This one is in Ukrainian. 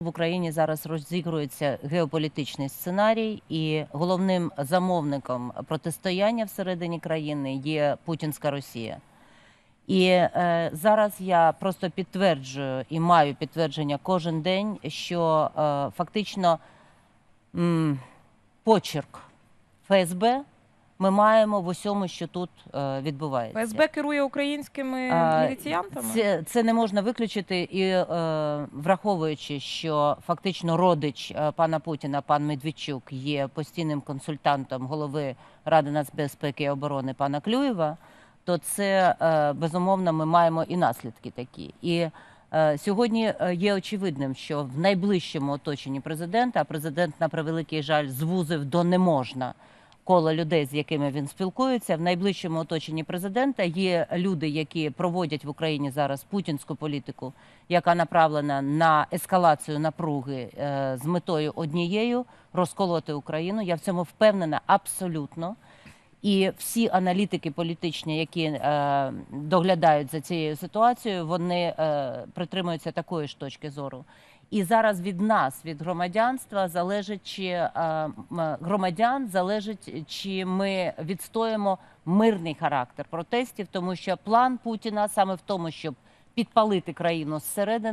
В Україні зараз розігрується геополітичний сценарій, і головним замовником протистояння всередині країни є Путінська Росія. І е, зараз я просто підтверджую і маю підтвердження кожен день, що е, фактично м, почерк ФСБ ми маємо в усьому, що тут е, відбувається. ФСБ керує українськими А, міліціянтами? Це, це не можна виключити, і е, враховуючи, що фактично родич е, пана Путіна, пан Медведчук, є постійним консультантом голови Ради нацбезпеки і оборони пана Клюєва, то це е, безумовно ми маємо і наслідки такі. І е, сьогодні е, є очевидним, що в найближчому оточенні президента, а президент на превеликий жаль звузив до не можна коло людей, з якими він спілкується, в найближчому оточенні президента є люди, які проводять в Україні зараз путінську політику, яка направлена на ескалацію напруги е, з метою однією розколоти Україну. Я в цьому впевнена абсолютно. І всі аналітики політичні, які е, доглядають за цією ситуацією, вони е, притримуються такої ж точки зору. І зараз від нас, від громадянства, залежить чи е, громадян залежить, чи ми відстоїмо мирний характер протестів, тому що план Путіна саме в тому, щоб підпалити країну зсередини.